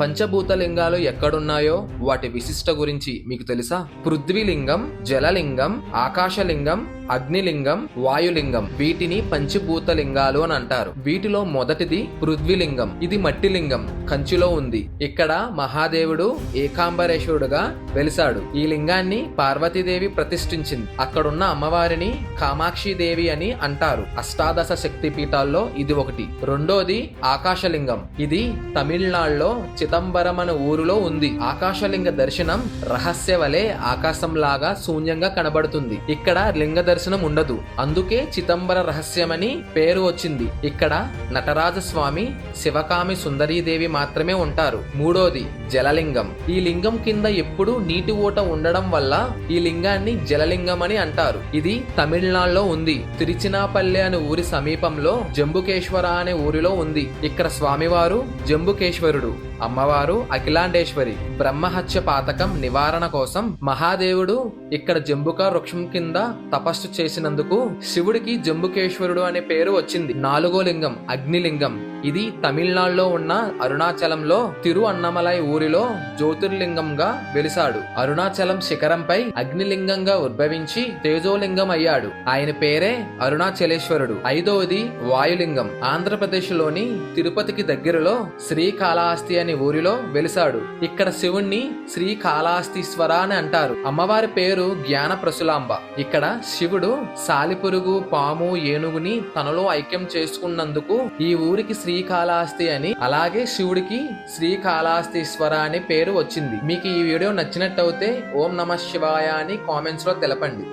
పంచభూతలింగాలు ఎక్కడున్నాయో వాటి విశిష్ట గురించి మీకు తెలుసా? పృథ్వీలింగం జలలింగం ఆకాశలింగం అగ్నిలింగం వాయులింగం వీటిని పంచభూత లింగాలు అని అంటారు. వీటిలో మొదటిది పృథ్వీలింగం. ఇది మట్టిలింగం. కంచిలో ఉంది. ఇక్కడ మహాదేవుడు ఏకాంబరేశ్వరుడుగా వెలిసాడు ఈ లింగాన్ని పార్వతీదేవి ప్రతిష్ఠించింది. అక్కడున్న అమ్మవారిని కామాక్షి అని అంటారు. అష్టాదశ శక్తి పీఠాల్లో ఇది ఒకటి. రెండోది ఆకాశలింగం. ఇది తమిళనాడులో చిదంబరం అనే ఊరిలో ఉంది. ఆకాశలింగ దర్శనం రహస్య వలె ఆకాశంలాగా శూన్యంగా కనబడుతుంది. ఇక్కడ లింగ దర్శనం ఉండదు. అందుకే చిదంబర రహస్యమని పేరు వచ్చింది. ఇక్కడ నటరాజ స్వామి శివకామి సుందరీదేవి మాత్రమే ఉంటారు. మూడోది జలలింగం. ఈ లింగం కింద ఎప్పుడు నీటి ఊట ఉండడం వల్ల ఈ లింగాన్ని జలలింగం అని అంటారు. ఇది తమిళనాడులో ఉంది. తిరుచినాపల్లె అనే ఊరి సమీపంలో జంబుకేశ్వర అనే ఊరిలో ఉంది. ఇక్కడ స్వామివారు జంబుకేశ్వరుడు అమ్మవారు అఖిలాండేశ్వరి బ్రహ్మహత్య పాతకం నివారణ కోసం మహాదేవుడు ఇక్కడ జంబుక వృక్షం కింద తపస్సు చేసినందుకు శివుడికి జంబుకేశ్వరుడు అనే పేరు వచ్చింది. నాలుగో లింగం అగ్నిలింగం. ఇది తమిళనాడులో ఉన్న అరుణాచలంలో తిరు అన్నమలై ఊరిలో జ్యోతిర్లింగంగా వెలిసాడు. అరుణాచలం శిఖరంపై అగ్నిలింగంగా ఉద్భవించి తేజోలింగం అయ్యాడు. ఆయన పేరే అరుణాచలేశ్వరుడు. ఐదవది వాయులింగం. ఆంధ్రప్రదేశ్లోని తిరుపతికి దగ్గరలో శ్రీకాళహస్తి అనే ఊరిలో వెలిసాడు. ఇక్కడ శివుణ్ణి శ్రీకాళహస్తీశ్వర అని అంటారు. అమ్మవారి పేరు జ్ఞాన ప్రసులాంబ ఇక్కడ శివుడు సాలిపురుగు పాము ఏనుగుని తనలో ఐక్యం చేసుకున్నందుకు ఈ ఊరికి శ్రీకాళహస్తి అని అలాగే శివుడికి శ్రీకాళహస్తీశ్వర అనే పేరు వచ్చింది. మీకు ఈ వీడియో నచ్చినట్టయితే ఓం నమ శివాయ అని కామెంట్స్లో తెలపండి.